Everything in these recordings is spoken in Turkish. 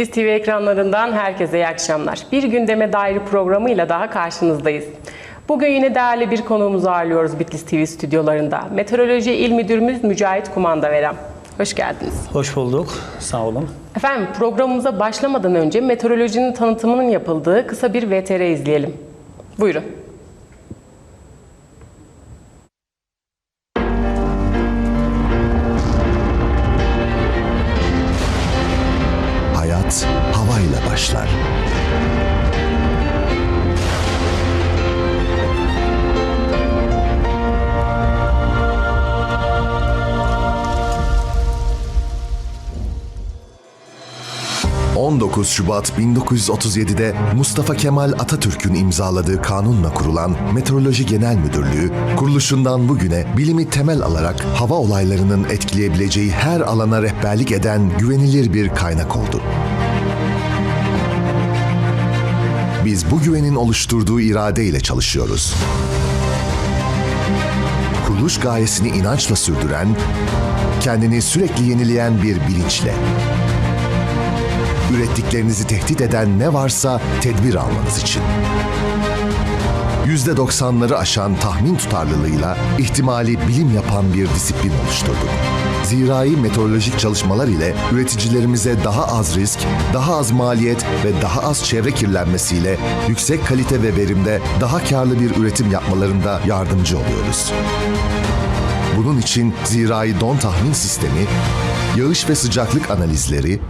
Bitlis TV ekranlarından herkese iyi akşamlar. Bir gündeme dair programıyla daha karşınızdayız. Bugün yine değerli bir konuğumuzu ağırlıyoruz Bitlis TV stüdyolarında. Meteoroloji İl Müdürümüz Mücahit Kumanda Verem. Hoş geldiniz. Hoş bulduk. Sağ olun. Efendim programımıza başlamadan önce meteorolojinin tanıtımının yapıldığı kısa bir VTR izleyelim. Buyurun. ...19 Şubat 1937'de Mustafa Kemal Atatürk'ün imzaladığı kanunla kurulan Meteoroloji Genel Müdürlüğü, kuruluşundan bugüne bilimi temel alarak hava olaylarının etkileyebileceği her alana rehberlik eden güvenilir bir kaynak oldu. Biz bu güvenin oluşturduğu irade ile çalışıyoruz. Kuruluş gayesini inançla sürdüren, kendini sürekli yenileyen bir bilinçle. Ürettiklerinizi tehdit eden ne varsa tedbir almanız için. %90'ları aşan tahmin tutarlılığıyla ihtimali bilim yapan bir disiplin oluşturduk. Zirai meteorolojik çalışmalar ile üreticilerimize daha az risk, daha az maliyet ve daha az çevre kirlenmesiyle yüksek kalite ve verimde daha karlı bir üretim yapmalarında yardımcı oluyoruz. Bunun için zirai don tahmin sistemi, yağış ve sıcaklık analizleri,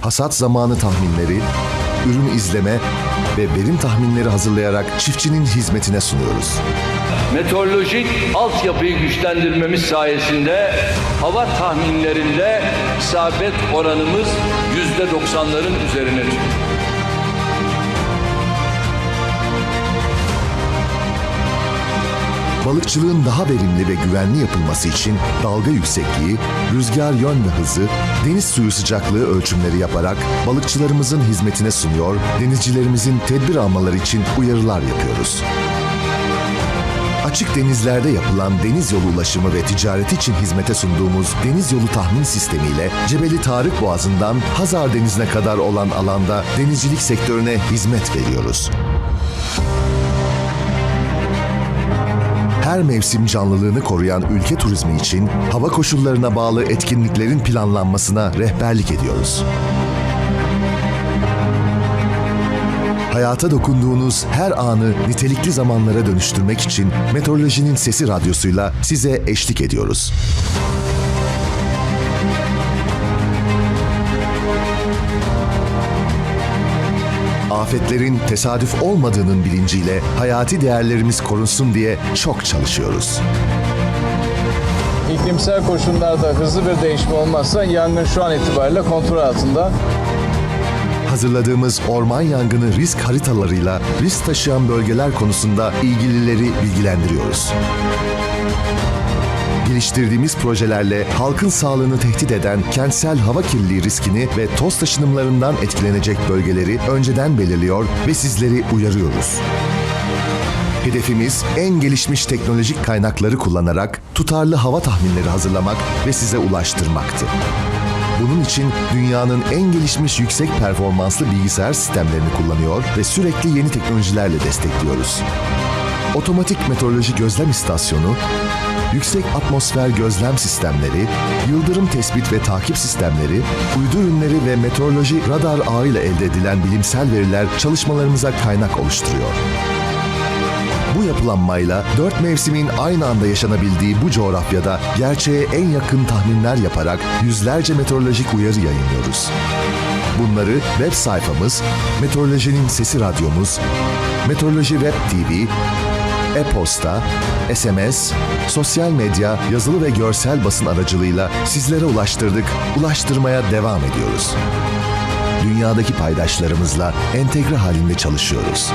hasat zamanı tahminleri, ürün izleme ve verim tahminleri hazırlayarak çiftçinin hizmetine sunuyoruz. Meteorolojik altyapıyı güçlendirmemiz sayesinde hava tahminlerinde isabet oranımız yüzde doksanların üzerine çıktı. Balıkçılığın daha verimli ve güvenli yapılması için dalga yüksekliği, rüzgar yön ve hızı, deniz suyu sıcaklığı ölçümleri yaparak balıkçılarımızın hizmetine sunuyor, denizcilerimizin tedbir almaları için uyarılar yapıyoruz. Açık denizlerde yapılan deniz yolu ulaşımı ve ticareti için hizmete sunduğumuz deniz yolu tahmin sistemiyle Cebeli Tarık Boğazı'ndan Hazar Denizi'ne kadar olan alanda denizcilik sektörüne hizmet veriyoruz. Her mevsim canlılığını koruyan ülke turizmi için hava koşullarına bağlı etkinliklerin planlanmasına rehberlik ediyoruz. Hayata dokunduğunuz her anı nitelikli zamanlara dönüştürmek için Meteorolojinin Sesi Radyosu'yla size eşlik ediyoruz. Afetlerin tesadüf olmadığının bilinciyle hayati değerlerimiz korunsun diye çok çalışıyoruz. İklimsel koşullarda hızlı bir değişme olmazsa yangın şu an itibariyle kontrol altında. Hazırladığımız orman yangını risk haritalarıyla risk taşıyan bölgeler konusunda ilgilileri bilgilendiriyoruz. Geliştirdiğimiz projelerle halkın sağlığını tehdit eden kentsel hava kirliliği riskini ve toz taşınımlarından etkilenecek bölgeleri önceden belirliyor ve sizleri uyarıyoruz. Hedefimiz en gelişmiş teknolojik kaynakları kullanarak tutarlı hava tahminleri hazırlamak ve size ulaştırmaktı. Bunun için dünyanın en gelişmiş yüksek performanslı bilgisayar sistemlerini kullanıyor ve sürekli yeni teknolojilerle destekliyoruz. Otomatik meteoroloji gözlem istasyonu, yüksek atmosfer gözlem sistemleri, yıldırım tespit ve takip sistemleri, uydu ürünleri ve meteoroloji radar ağıyla elde edilen bilimsel veriler çalışmalarımıza kaynak oluşturuyor. Bu yapılanmayla dört mevsimin aynı anda yaşanabildiği bu coğrafyada gerçeğe en yakın tahminler yaparak yüzlerce meteorolojik uyarı yayınlıyoruz. Bunları web sayfamız, Meteorolojinin Sesi Radyomuz, Meteoroloji Web TV, e-posta, SMS, sosyal medya, yazılı ve görsel basın aracılığıyla sizlere ulaştırdık, ulaştırmaya devam ediyoruz. Dünyadaki paydaşlarımızla entegre halinde çalışıyoruz.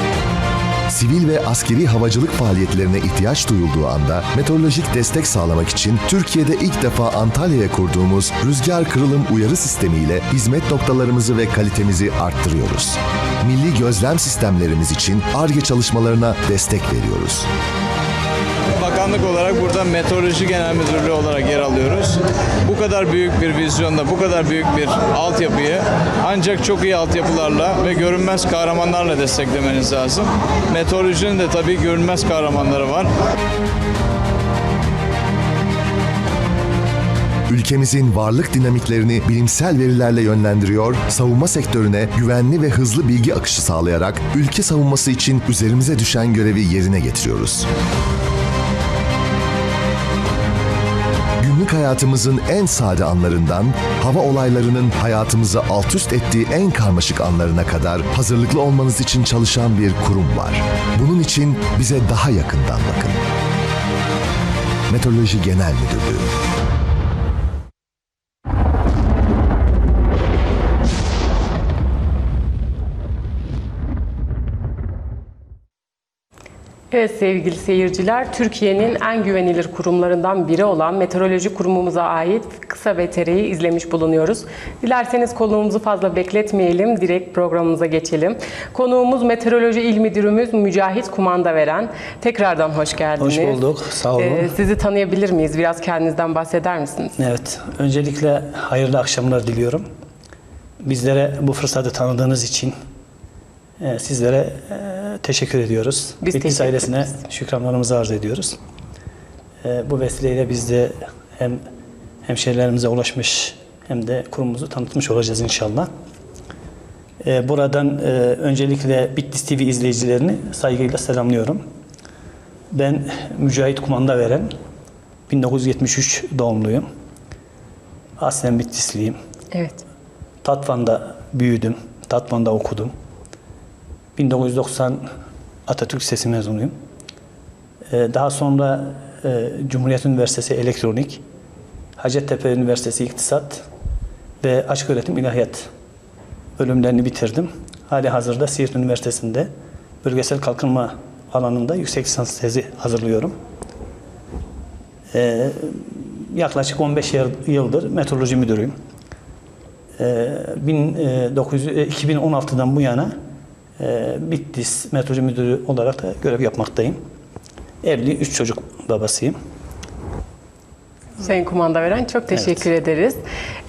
Sivil ve askeri havacılık faaliyetlerine ihtiyaç duyulduğu anda meteorolojik destek sağlamak için Türkiye'de ilk defa Antalya'ya kurduğumuz rüzgar kırılım uyarı sistemiyle hizmet noktalarımızı ve kalitemizi arttırıyoruz. Milli gözlem sistemlerimiz için ARGE çalışmalarına destek veriyoruz. Bakanlık olarak burada Meteoroloji Genel Müdürlüğü olarak yer alıyoruz. Bu kadar büyük bir vizyonda, bu kadar büyük bir altyapıyı ancak çok iyi altyapılarla ve görünmez kahramanlarla desteklemeniz lazım. Meteorolojinin de tabii görünmez kahramanları var. Ülkemizin varlık dinamiklerini bilimsel verilerle yönlendiriyor, savunma sektörüne güvenli ve hızlı bilgi akışı sağlayarak ülke savunması için üzerimize düşen görevi yerine getiriyoruz. Günlük hayatımızın en sade anlarından, hava olaylarının hayatımızı alt üst ettiği en karmaşık anlarına kadar hazırlıklı olmanız için çalışan bir kurum var. Bunun için bize daha yakından bakın. Meteoroloji Genel Müdürlüğü Evet sevgili seyirciler, Türkiye'nin en güvenilir kurumlarından biri olan Meteoroloji Kurumumuza ait kısa VTR'yi izlemiş bulunuyoruz. Dilerseniz konuğumuzu fazla bekletmeyelim, direkt programımıza geçelim. Konuğumuz Meteoroloji İl Müdürümüz Mücahit Kumanda Veren. Tekrardan hoş geldiniz. Hoş bulduk, sağ olun. Ee, sizi tanıyabilir miyiz? Biraz kendinizden bahseder misiniz? Evet, öncelikle hayırlı akşamlar diliyorum. Bizlere bu fırsatı tanıdığınız için e, sizlere e, teşekkür ediyoruz. Biz Bitlis teşekkür ailesine ederiz. şükranlarımızı arz ediyoruz. E, bu vesileyle biz de hem hemşehrilerimize ulaşmış hem de kurumumuzu tanıtmış olacağız inşallah. E, buradan e, öncelikle Bitlis TV izleyicilerini saygıyla selamlıyorum. Ben Mücahit Kumanda Veren, 1973 doğumluyum. Aslen Bitlisliyim. Evet. Tatvan'da büyüdüm. Tatvan'da okudum. 1990 Atatürk Lisesi mezunuyum. Ee, Daha sonra e, Cumhuriyet Üniversitesi Elektronik, Hacettepe Üniversitesi İktisat ve Açık Öğretim İlahiyat bölümlerini bitirdim. Hali hazırda Siirt Üniversitesi'nde bölgesel kalkınma alanında yüksek lisans tezi hazırlıyorum. Ee, yaklaşık 15 yıl- yıldır meteoroloji müdürüyüm. Ee, 1900 e, 2016'dan bu yana e, Bitlis Meteoroloji Müdürü olarak da görev yapmaktayım. Evli, üç çocuk babasıyım. Sayın Kumanda Veren çok teşekkür ederiz.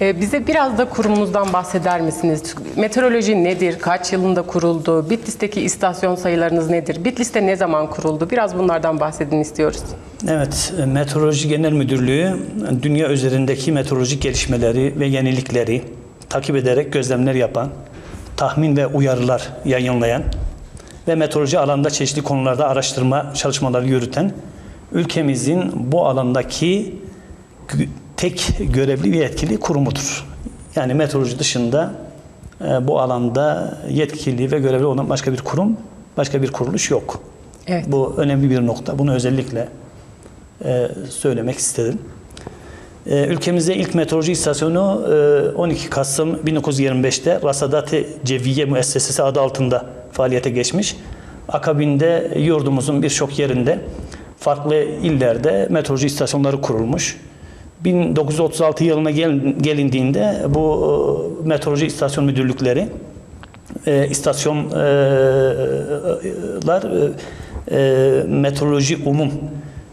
Ee, bize biraz da kurumunuzdan bahseder misiniz? Meteoroloji nedir? Kaç yılında kuruldu? Bitlis'teki istasyon sayılarınız nedir? Bitlis'te ne zaman kuruldu? Biraz bunlardan bahsedin istiyoruz. Evet, Meteoroloji Genel Müdürlüğü dünya üzerindeki meteorolojik gelişmeleri ve yenilikleri takip ederek gözlemler yapan, tahmin ve uyarılar yayınlayan ve meteoroloji alanında çeşitli konularda araştırma çalışmaları yürüten ülkemizin bu alandaki tek görevli ve yetkili kurumudur. Yani meteoroloji dışında e, bu alanda yetkili ve görevli olan başka bir kurum, başka bir kuruluş yok. Evet. Bu önemli bir nokta. Bunu özellikle e, söylemek istedim. E, ülkemizde ilk meteoroloji istasyonu e, 12 Kasım 1925'te Rasadat-ı Ceviye Müessesesi adı altında faaliyete geçmiş. Akabinde yurdumuzun birçok yerinde farklı illerde meteoroloji istasyonları kurulmuş. 1936 yılına gel- gelindiğinde bu e, meteoroloji istasyon müdürlükleri e, istasyonlar e, e, meteoroloji umum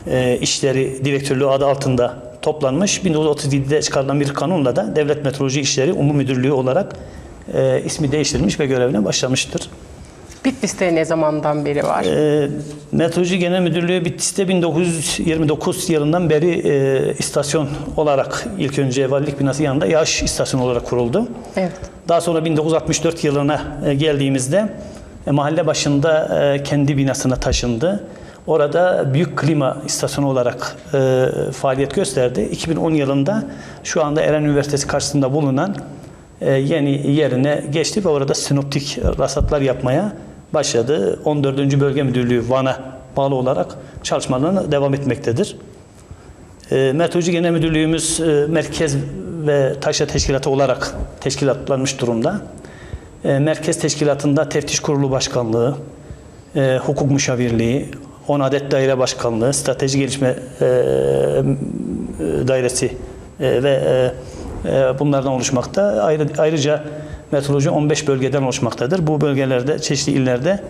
e, işleri direktörlüğü adı altında toplanmış. 1937'de çıkarılan bir kanunla da Devlet Meteoroloji İşleri Umum Müdürlüğü olarak e, ismi değiştirilmiş ve görevine başlamıştır. Bitlis'te ne zamandan beri var? E, Meteoroloji Genel Müdürlüğü Bitlis'te 1929 yılından beri e, istasyon olarak ilk önce valilik binası yanında yağış istasyonu olarak kuruldu. Evet. Daha sonra 1964 yılına e, geldiğimizde e, mahalle başında e, kendi binasına taşındı. Orada büyük klima istasyonu olarak e, faaliyet gösterdi. 2010 yılında şu anda Eren Üniversitesi karşısında bulunan e, yeni yerine geçti ve orada sinoptik rasatlar yapmaya başladı. 14. Bölge Müdürlüğü Van'a bağlı olarak çalışmalarına devam etmektedir. E, Meteoroloji Genel Müdürlüğümüz e, merkez ve taşra teşkilatı olarak teşkilatlanmış durumda. E, merkez teşkilatında teftiş kurulu başkanlığı, e, hukuk müşavirliği, 10 adet daire başkanlığı, strateji gelişme e, e, dairesi e, ve e, e, bunlardan oluşmakta. Ayrı, ayrıca meteoroloji 15 bölgeden oluşmaktadır. Bu bölgelerde, çeşitli illerde,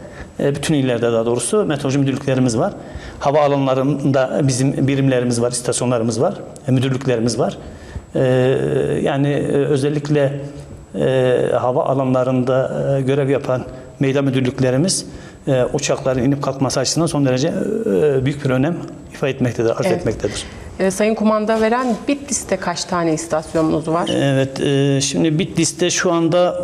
e, bütün illerde daha doğrusu meteoroloji müdürlüklerimiz var. Hava alanlarında bizim birimlerimiz var, istasyonlarımız var, müdürlüklerimiz var. Yani özellikle hava alanlarında görev yapan meydan müdürlüklerimiz e, uçakların inip kalkması açısından son derece e, büyük bir önem ifade etmektedir, arz Evet. etmektedir. Ee, Sayın Kumanda veren Bitlis'te kaç tane istasyonunuz var? Evet, e, şimdi Bitlis'te şu anda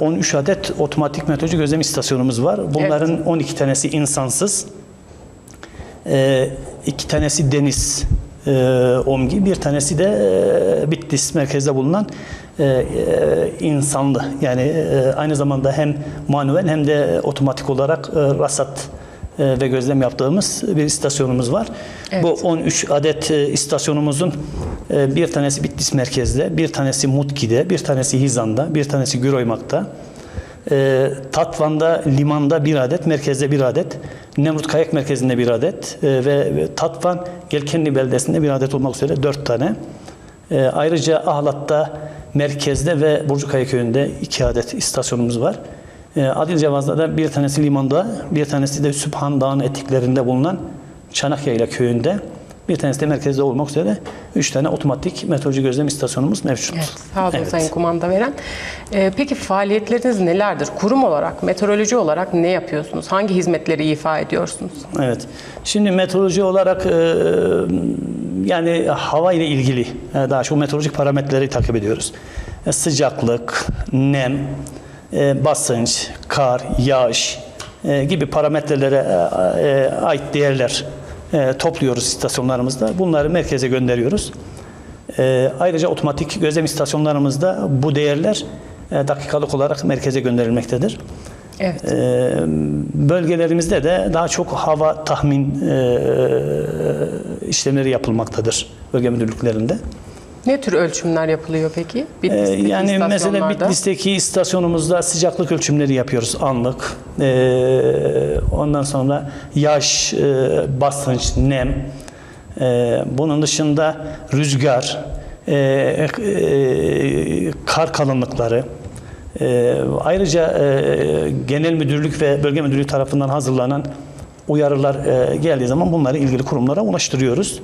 e, 13 adet otomatik meteoroloji gözlem istasyonumuz var. Bunların 12 tanesi insansız, e, iki tanesi deniz e, OMGI, bir tanesi de e, Bitlis merkezde bulunan e, e, insanlı. Yani e, aynı zamanda hem manuel hem de otomatik olarak e, rasat e, ve gözlem yaptığımız bir istasyonumuz var. Evet. Bu 13 adet e, istasyonumuzun e, bir tanesi Bitlis merkezde, bir tanesi Mutki'de, bir tanesi Hizan'da, bir tanesi Güroymak'ta. E, Tatvan'da, limanda bir adet, merkezde bir adet. Nemrut Kayak Merkezi'nde bir adet e, ve ve Tatvan Gelkenli beldesinde bir adet olmak üzere dört tane. E, ayrıca Ahlat'ta merkezde ve Burcukaya köyünde iki adet istasyonumuz var. E, Adil Cevaz'da da bir tanesi limanda, bir tanesi de Sübhan Dağı'nın etiklerinde bulunan Çanakyayla köyünde, bir tanesi de merkezde olmak üzere üç tane otomatik meteoroloji gözlem istasyonumuz mevcut. Evet, sağ olun Evet. Sayın Kumanda veren. Ee, peki faaliyetleriniz nelerdir? Kurum olarak, meteoroloji olarak ne yapıyorsunuz? Hangi hizmetleri ifa ediyorsunuz? Evet. Şimdi meteoroloji olarak e, yani hava ile ilgili e, daha çok meteorolojik parametreleri takip ediyoruz. E, sıcaklık, nem, e, basınç, kar, yağış e, gibi parametrelere e, ait değerler e, topluyoruz istasyonlarımızda. Bunları merkeze gönderiyoruz. E, ayrıca otomatik gözlem istasyonlarımızda bu değerler e, dakikalık olarak merkeze gönderilmektedir. Evet. Ee, bölgelerimizde de daha çok hava tahmin e, işlemleri yapılmaktadır bölge müdürlüklerinde. Ne tür ölçümler yapılıyor peki? Ee, Bitlis'teki yani mesela? Bitlis'teki istasyonumuzda sıcaklık ölçümleri yapıyoruz anlık. Ee, ondan sonra yağış, e, basınç, nem. Ee, bunun dışında rüzgar, e, e, kar kalınlıkları. Ee, ayrıca e, genel müdürlük ve bölge müdürlüğü tarafından hazırlanan uyarılar e, geldiği zaman bunları ilgili kurumlara ulaştırıyoruz.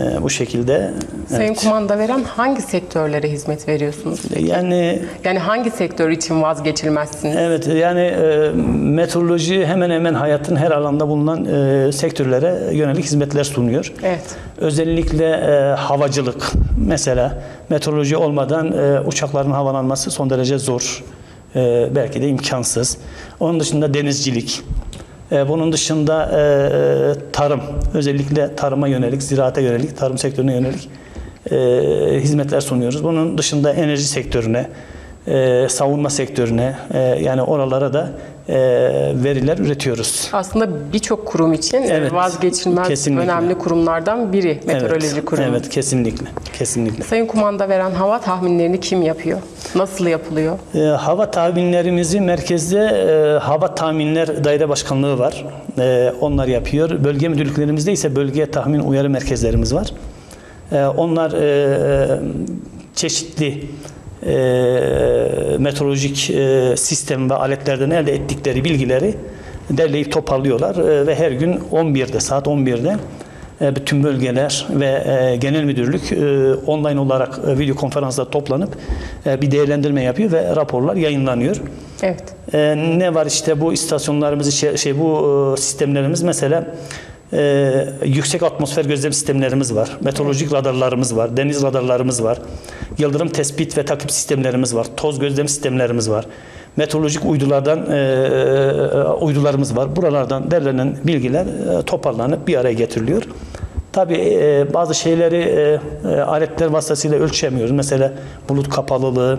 E, bu şekilde. Sayın evet. Kumanda veren hangi sektörlere hizmet veriyorsunuz? Yani Yani hangi sektör için vazgeçilmezsiniz? Evet yani e, meteoroloji hemen hemen hayatın her alanda bulunan e, sektörlere yönelik hizmetler sunuyor. Evet. Özellikle e, havacılık mesela meteoroloji olmadan e, uçakların havalanması son derece zor. E, belki de imkansız. Onun dışında denizcilik. E, bunun dışında e, tarım, özellikle tarıma yönelik, ziraate yönelik, tarım sektörüne yönelik e, hizmetler sunuyoruz. Bunun dışında enerji sektörüne, e, savunma sektörüne, e, yani oralara da e, veriler üretiyoruz. Aslında birçok kurum için e, Evet, vazgeçilmez kesinlikle. önemli kurumlardan biri meteoroloji evet, kurumu. Evet, kesinlikle, kesinlikle. Sayın Kumanda veren hava tahminlerini kim yapıyor? Nasıl yapılıyor? E, hava tahminlerimizi merkezde e, hava tahminler daire başkanlığı var. E, onlar yapıyor. Bölge müdürlüklerimizde ise bölge tahmin uyarı merkezlerimiz var. E, onlar e, çeşitli e, meteorolojik e, sistem ve aletlerden elde ettikleri bilgileri derleyip toparlıyorlar E, ve her gün 11'de saat 11'de e, bütün bölgeler ve e, genel müdürlük e, online olarak e, video konferansla toplanıp e, bir değerlendirme yapıyor ve raporlar yayınlanıyor. Evet. E, ne var işte bu istasyonlarımız şey, şey bu e, sistemlerimiz mesela e, yüksek atmosfer gözlem sistemlerimiz var. Meteorolojik radarlarımız var. Deniz radarlarımız var. Yıldırım tespit ve takip sistemlerimiz var. Toz gözlem sistemlerimiz var. Meteorolojik uydulardan e, e, uydularımız var. Buralardan derlenen bilgiler e, toparlanıp bir araya getiriliyor. Tabii e, bazı şeyleri e, aletler vasıtasıyla ölçemiyoruz. Mesela bulut kapalılığı,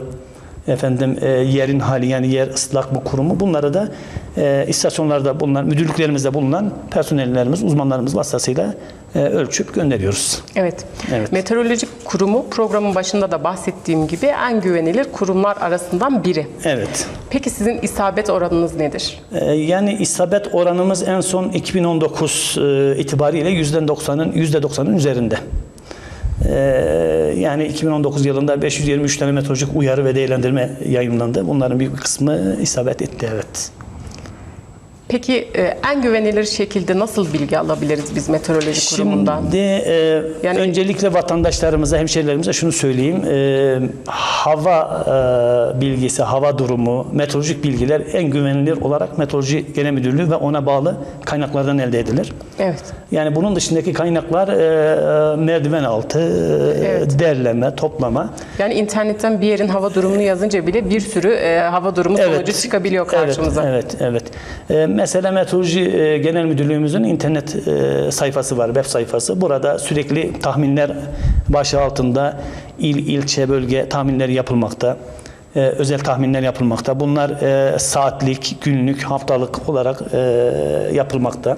efendim e, yerin hali yani yer ıslak mı kuru mu bunları da e, istasyonlarda bulunan, müdürlüklerimizde bulunan personellerimiz, uzmanlarımız vasıtasıyla ölçüp gönderiyoruz. Evet. Evet. Meteoroloji Kurumu programın başında da bahsettiğim gibi en güvenilir kurumlar arasından biri. Evet. Peki sizin isabet oranınız nedir? E, yani isabet oranımız en son 2019 e, itibariyle %90'ın %90'ın üzerinde. E, yani 2019 yılında 523 tane meteorolojik uyarı ve değerlendirme yayınlandı. Bunların bir kısmı isabet etti evet. Peki e, en güvenilir şekilde nasıl bilgi alabiliriz biz meteoroloji kurumundan? Şimdi e, Yani- öncelikle vatandaşlarımıza, hemşehrilerimize şunu söyleyeyim. E, hava e, bilgisi, hava durumu, meteorolojik bilgiler en güvenilir olarak Meteoroloji Genel Müdürlüğü ve ona bağlı kaynaklardan elde edilir. Evet. Yani bunun dışındaki kaynaklar e, merdiven altı, e, Evet. derleme, toplama. Yani internetten bir yerin hava durumunu yazınca bile bir sürü e, hava durumu sonucu çıkabiliyor karşımıza. Evet, evet, evet. Mesela Meteoroloji e, Genel Müdürlüğümüzün internet e, sayfası var, web sayfası. Burada sürekli tahminler başı altında il, ilçe, bölge tahminleri yapılmakta. Ee, özel tahminler yapılmakta. Bunlar e, saatlik, günlük, haftalık olarak e, yapılmakta.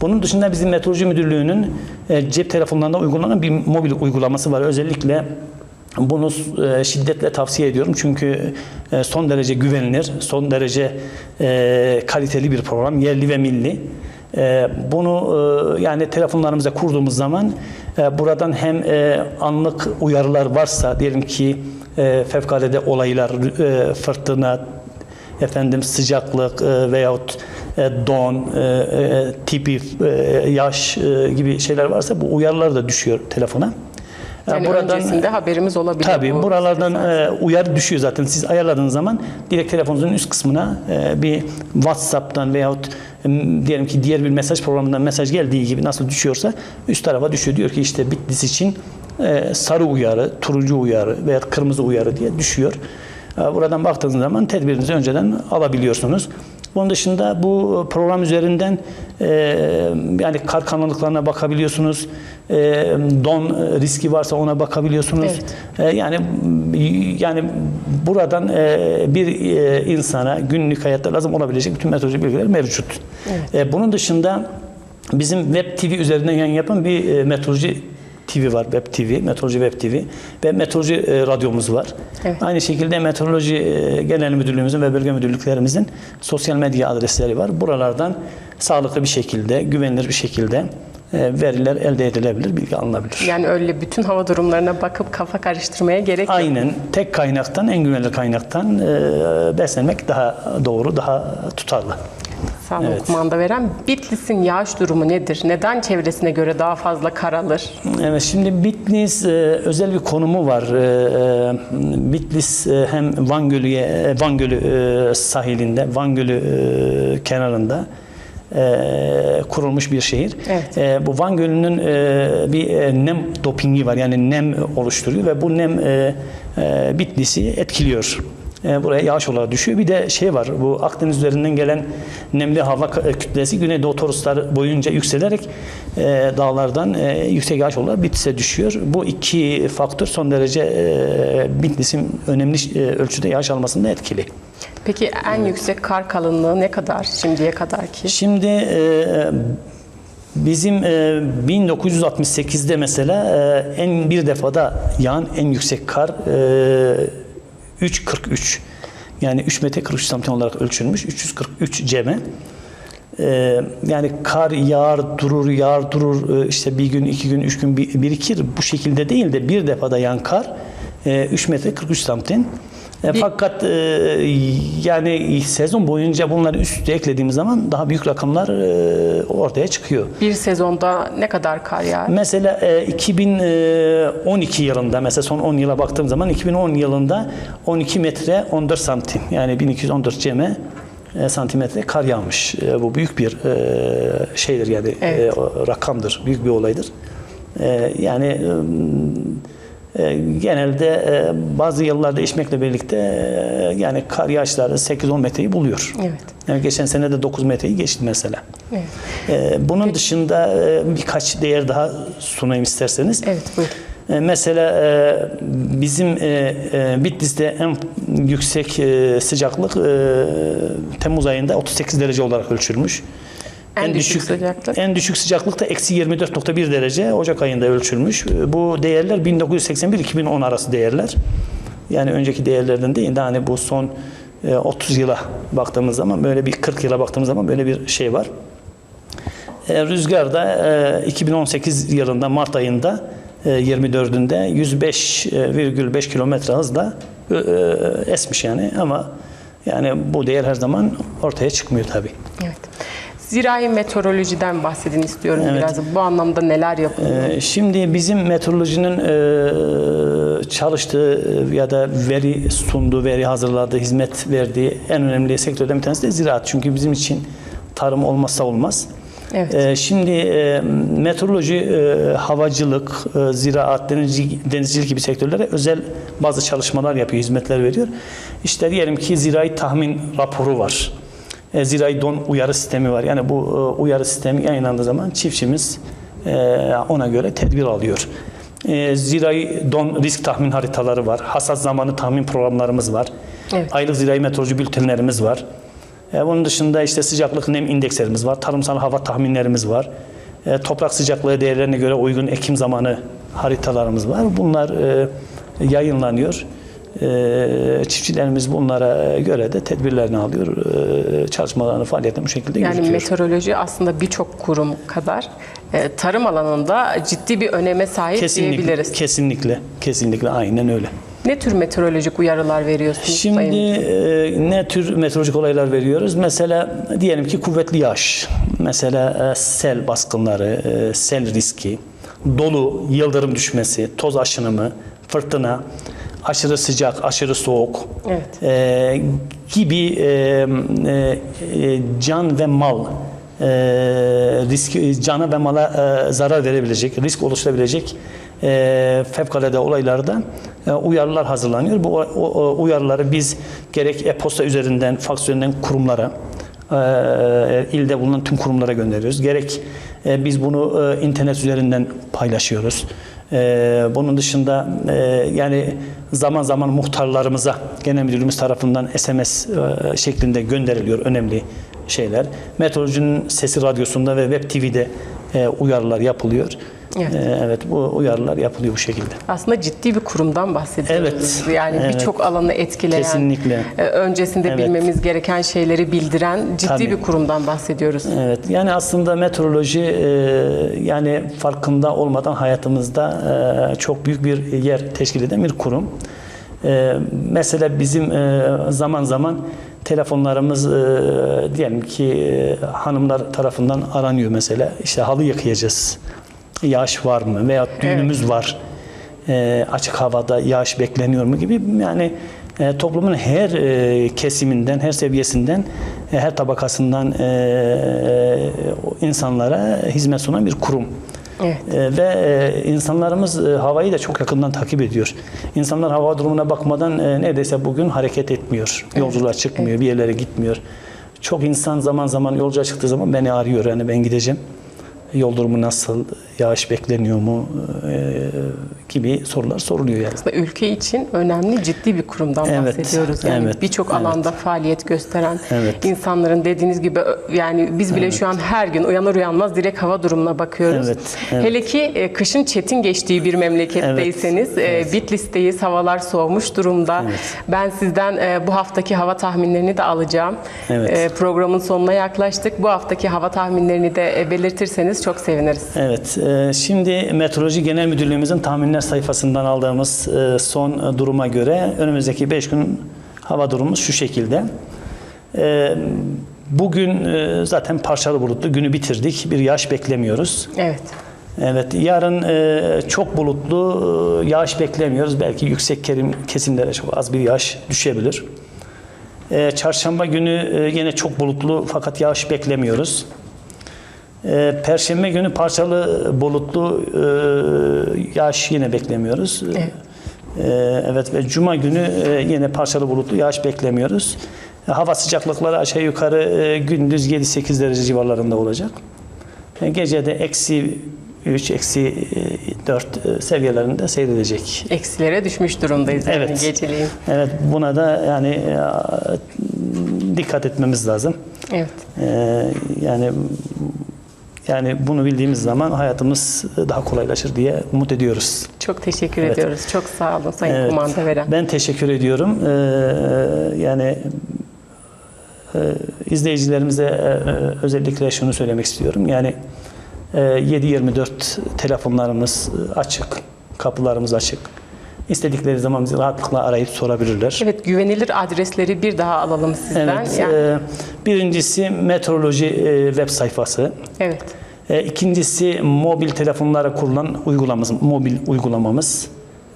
Bunun dışında bizim Meteoroloji Müdürlüğü'nün e, cep telefonlarında uygulanan bir mobil uygulaması var. Özellikle bunu e, şiddetle tavsiye ediyorum çünkü e, son derece güvenilir, son derece e, kaliteli bir program, yerli ve milli. Bunu yani telefonlarımıza kurduğumuz zaman buradan hem anlık uyarılar varsa diyelim ki fevkalade olaylar, fırtına, efendim sıcaklık veyahut don, tipi, yaş gibi şeyler varsa bu uyarılar da düşüyor telefona. Yani öncesinde haberimiz olabilir. Tabii bu buralardan e, uyarı düşüyor zaten. Siz ayarladığınız zaman direkt telefonunuzun üst kısmına e, bir WhatsApp'tan veyahut e, diyelim ki diğer bir mesaj programından mesaj geldiği gibi nasıl düşüyorsa üst tarafa düşüyor. Diyor ki işte Bitlis için e, sarı uyarı, turuncu uyarı veya kırmızı uyarı diye düşüyor. E, Buradan baktığınız zaman tedbirinizi önceden alabiliyorsunuz. Bunun dışında bu program üzerinden e, yani kar kalınlıklarına bakabiliyorsunuz. E, don riski varsa ona bakabiliyorsunuz. Evet. E, yani yani buradan e, bir e, insana günlük hayatta lazım olabilecek bütün meteoroloji bilgiler mevcut. E, bunun dışında bizim Web TV üzerinden yayın yapan bir e, meteoroloji TV var, Web TV, Meteoroloji Web TV ve Meteoroloji e, radyomuz var. Evet. Aynı şekilde Meteoroloji e, Genel Müdürlüğümüzün ve bölge müdürlüklerimizin sosyal medya adresleri var. Buralardan sağlıklı bir şekilde, güvenilir bir şekilde e, veriler elde edilebilir, bilgi alınabilir. Yani öyle bütün hava durumlarına bakıp kafa karıştırmaya gerek yok. Aynen tek kaynaktan, en güvenilir kaynaktan e, beslenmek daha doğru, daha tutarlı. Sağ olun Evet. kumanda veren. Bitlis'in yağış durumu nedir? Neden çevresine göre daha fazla kar alır? Evet, şimdi Bitlis e, özel bir konumu var. E, e, Bitlis e, hem Van Gölü, e, Van Gölü e, sahilinde, Van Gölü e, kenarında e, kurulmuş bir şehir. Evet. E, bu Van Gölü'nün e, bir e, nem dopingi var. Yani nem oluşturuyor ve bu nem e, e, Bitlis'i etkiliyor. E, buraya yağış olarak düşüyor. Bir de şey var. Bu Akdeniz üzerinden gelen nemli hava k- kütlesi Güneydoğu Toroslar boyunca yükselerek e, dağlardan e, yüksek yağış olarak Bitlis'e düşüyor. Bu iki faktör son derece e, Bitlis'in önemli e, ölçüde yağış almasında etkili. Peki en yüksek kar kalınlığı ne kadar şimdiye kadar ki? Şimdi e, bizim e, 1968'de mesela e, en bir defada yağan en yüksek kar e, 3.43 yani 3 metre 43 santim olarak ölçülmüş 343 cm. E, yani kar yağar durur yağar durur e, işte bir gün iki gün üç gün bir- birikir bu şekilde değil de bir defada yağan kar e, 3 metre 43 santim. E, Bir- fakat e, yani sezon boyunca bunları üst üste eklediğimiz zaman daha büyük rakamlar e, ortaya çıkıyor. Bir sezonda ne kadar kar yağar? Mesela e, 2012 yılında mesela son 10 yıla baktığım zaman 2010 yılında 12 metre 14 santim yani 1214 cm e, santimetre kar yağmış. E, bu büyük bir e, şeydir yani Evet. e, rakamdır, büyük bir olaydır. E, yani e, genelde e, bazı yıllar değişmekle birlikte e, yani kar yağışları 8-10 metreyi buluyor. Evet. Yani geçen sene de 9 metreyi geçti mesela. Evet. Ee, Bunun dışında e, birkaç değer daha sunayım isterseniz. Evet buyurun. Mesela bizim Bitlis'te en yüksek sıcaklık Temmuz ayında 38 derece olarak ölçülmüş. En düşük sıcaklık? En düşük sıcaklık da eksi 24.1 derece Ocak ayında ölçülmüş. E, Bu değerler 1981-2010 arası değerler. Yani önceki değerlerden değil de hani bu son e, 30 yıla baktığımız zaman böyle bir 40 yıla baktığımız zaman böyle bir şey var. E, Rüzgar da e, 2018 yılında Mart ayında e, 24'ünde 105,5 kilometre hızla e, e, esmiş yani ama Yani bu değer her zaman ortaya çıkmıyor tabii. Evet. Zirai meteorolojiden bahsedin istiyorum Evet. biraz. Bu anlamda neler yapılıyor? Ee, Şimdi bizim meteorolojinin e, çalıştığı e, ya da veri sunduğu, veri hazırladığı, hizmet verdiği en önemli sektörden bir tanesi de ziraat. Çünkü bizim için tarım olmazsa olmaz. Evet. Ee, Şimdi e, meteoroloji, e, havacılık, e, ziraat, denizcilik, denizcilik gibi sektörlere özel bazı çalışmalar yapıyor, hizmetler veriyor. İşte diyelim ki zirai tahmin raporu var. E, Zirai don uyarı sistemi var. Yani bu e, uyarı sistemi yayınlandığı zaman çiftçimiz e, ona göre tedbir alıyor. Zirai don risk tahmin haritaları var. Hasat zamanı tahmin programlarımız var. Evet. Aylık zirai meteoroloji bültenlerimiz var. E, bunun dışında işte sıcaklık nem indekslerimiz var. Tarımsal hava tahminlerimiz var. E, toprak sıcaklığı değerlerine göre uygun ekim zamanı haritalarımız var. Bunlar yayınlanıyor. E, çiftçilerimiz bunlara göre de tedbirlerini alıyor. E, çalışmalarını, faaliyetini bu şekilde Yani yürütüyor. meteoroloji aslında birçok kurum kadar e, tarım alanında ciddi bir öneme sahip kesinlikle, diyebiliriz. kesinlikle, kesinlikle aynen öyle. Ne tür meteorolojik uyarılar veriyorsunuz Şimdi e, ne tür meteorolojik olaylar veriyoruz? Mesela diyelim ki kuvvetli yağış, mesela e, sel baskınları, e, sel riski, dolu, yıldırım düşmesi, toz aşınımı, fırtına, aşırı sıcak, aşırı soğuk Evet. e, gibi e, e, e, can ve mal e, risk cana ve mala e, zarar verebilecek, risk oluşturabilecek e, fevkalade olaylarda e, uyarılar hazırlanıyor. Bu o- o- uyarıları biz gerek e-posta üzerinden, faks üzerinden kurumlara, e, ilde bulunan tüm kurumlara gönderiyoruz. Gerek e, biz bunu e, internet üzerinden paylaşıyoruz. E, bunun dışında e, yani zaman zaman muhtarlarımıza genel müdürlüğümüz tarafından SMS e, şeklinde gönderiliyor önemli şeyler. Meteorolojinin sesi radyosunda ve web TV'de e, uyarılar yapılıyor. Evet. E, evet bu uyarılar yapılıyor bu şekilde. Aslında ciddi bir kurumdan bahsediyoruz. Evet, Yani evet. birçok alanı etkileyen, Kesinlikle. e, öncesinde Evet. bilmemiz gereken şeyleri bildiren ciddi Tabii. bir kurumdan bahsediyoruz. Evet yani aslında meteoroloji e, yani farkında olmadan hayatımızda e, çok büyük bir yer teşkil eden bir kurum. Mesela bizim zaman zaman telefonlarımız e, diyelim ki e, hanımlar tarafından aranıyor mesela işte halı yıkayacağız. Yağış var mı veya düğünümüz var. E, açık havada yağış bekleniyor mu gibi yani e, toplumun her e, kesiminden, her seviyesinden, e, her tabakasından e, e, insanlara hizmet sunan bir kurum. Evet. E, ve e, insanlarımız e, havayı da çok yakından takip ediyor. İnsanlar hava durumuna bakmadan e, neredeyse bugün hareket etmiyor. Yolculuğa çıkmıyor, bir yerlere gitmiyor. Çok insan zaman zaman yolculuğa çıktığı zaman beni arıyor. Yani ben gideceğim. Yol durumu nasıl? Yağış bekleniyor mu? E, gibi sorular soruluyor yani. Aslında ülke için önemli ciddi bir kurumdan Evet, bahsediyoruz. Yani evet, birçok evet. alanda faaliyet gösteren Evet. insanların dediğiniz gibi yani biz bile şu an her gün uyanır uyanmaz direkt hava durumuna bakıyoruz. Evet, evet. Hele ki e, kışın çetin geçtiği bir memleketteyseniz e, Bitlis'teyiz. Havalar soğumuş durumda. Ben sizden e, bu haftaki hava tahminlerini de alacağım. Evet. E, programın sonuna yaklaştık. Bu haftaki hava tahminlerini de e, belirtirseniz çok seviniriz. Evet, e, şimdi Meteoroloji Genel Müdürlüğümüzün tahminler sayfasından aldığımız e, son duruma göre önümüzdeki 5 gün hava durumumuz şu şekilde. E, Bugün e, zaten parçalı bulutlu günü bitirdik. Bir yağış beklemiyoruz. Evet. Evet, yarın e, çok bulutlu e, yağış beklemiyoruz. Belki yüksek kerim, kesimlere çok az bir yağış düşebilir. E, çarşamba günü e, yine çok bulutlu fakat yağış beklemiyoruz. E, Perşembe günü parçalı bulutlu e, yağış yine beklemiyoruz. Evet. E, evet ve Cuma günü e, yine parçalı bulutlu yağış beklemiyoruz. E, Hava sıcaklıkları aşağı yukarı e, gündüz 7-8 derece civarlarında olacak. E, Gece de eksi 3, eksi 4 seviyelerinde seyredecek. Eksilere düşmüş durumdayız yani Evet. geceliğin. Evet buna da yani dikkat etmemiz lazım. Evet. E, Yani yani bunu bildiğimiz zaman hayatımız daha kolaylaşır diye umut ediyoruz. Çok teşekkür Evet. ediyoruz. Çok sağ olun Sayın Evet. Kumanda Veren. Ben teşekkür ediyorum. Ee, yani e, izleyicilerimize e, e, özellikle şunu söylemek istiyorum. Yani e, 7-24 telefonlarımız açık, kapılarımız açık. istedikleri zaman bizi rahatlıkla arayıp sorabilirler. Evet, güvenilir adresleri bir daha alalım sizden. Evet, Yani- e, birincisi meteoroloji e, web sayfası. evet. E, ikincisi mobil telefonlara kurulan uygulamamız, mobil uygulamamız.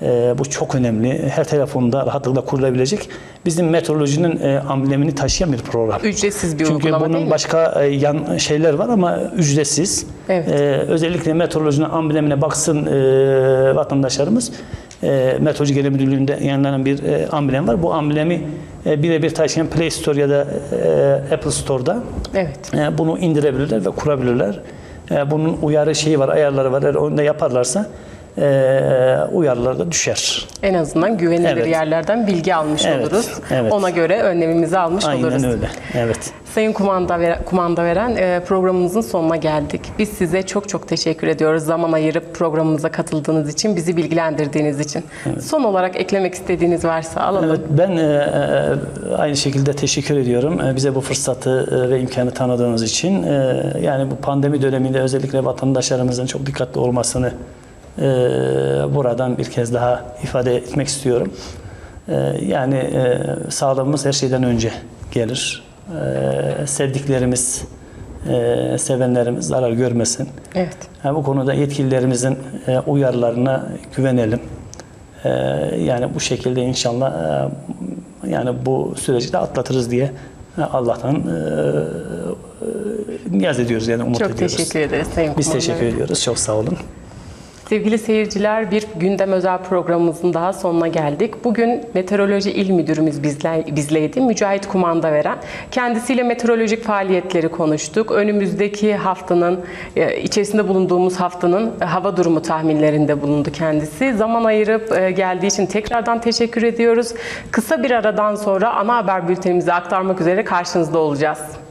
E, bu çok önemli. Her telefonda rahatlıkla kurulabilecek. Bizim meteorolojinin e, amblemini taşıyan bir program. Ücretsiz bir Çünkü uygulama bunun değil mi? başka e, yan şeyler var ama ücretsiz. Evet. E, özellikle meteorolojinin amblemine baksın e, vatandaşlarımız. E, Meteoroloji Genel Müdürlüğü'nde yayınlanan bir e, amblem var. Bu amblemi e, birebir taşıyan Play Store ya da e, Apple Store'da Evet. e, bunu indirebilirler ve kurabilirler. Bunun uyarı şeyi var, ayarları var. Eğer onu da yaparlarsa e, uyarılar da düşer. En azından güvenilir Evet. yerlerden bilgi almış Evet, oluruz. evet. Ona göre önlemimizi almış oluruz. Aynen öyle. Evet. Sayın kumanda, ver- kumanda veren e, programımızın sonuna geldik. Biz size çok çok teşekkür ediyoruz. Zaman ayırıp programımıza katıldığınız için, bizi bilgilendirdiğiniz için. Son olarak eklemek istediğiniz varsa alalım. Evet, ben e, e, aynı şekilde teşekkür ediyorum E, bize bu fırsatı e, ve imkanı tanıdığınız için. E, yani bu pandemi döneminde özellikle vatandaşlarımızın çok dikkatli olmasını e, buradan bir kez daha ifade etmek istiyorum. E, yani e, sağlığımız her şeyden önce gelir. E, sevdiklerimiz, e, sevenlerimiz zarar görmesin. Evet. Yani bu konuda yetkililerimizin e, uyarılarına güvenelim. E, yani bu şekilde inşallah e, yani bu süreci de atlatırız diye e, Allah'tan e, e, niyaz ediyoruz yani umut Çok ediyoruz. teşekkür ederiz Sayın Biz teşekkür ediyoruz. Çok sağ olun. Sevgili seyirciler bir gündem özel programımızın daha sonuna geldik. Bugün Meteoroloji İl Müdürümüz bizle, bizleydi. Mücahit Kumanda veren. Kendisiyle meteorolojik faaliyetleri konuştuk. Önümüzdeki haftanın, e, içerisinde bulunduğumuz haftanın e, hava durumu tahminlerinde bulundu kendisi. Zaman ayırıp e, geldiği için tekrardan teşekkür ediyoruz. Kısa bir aradan sonra ana haber bültenimizi aktarmak üzere karşınızda olacağız.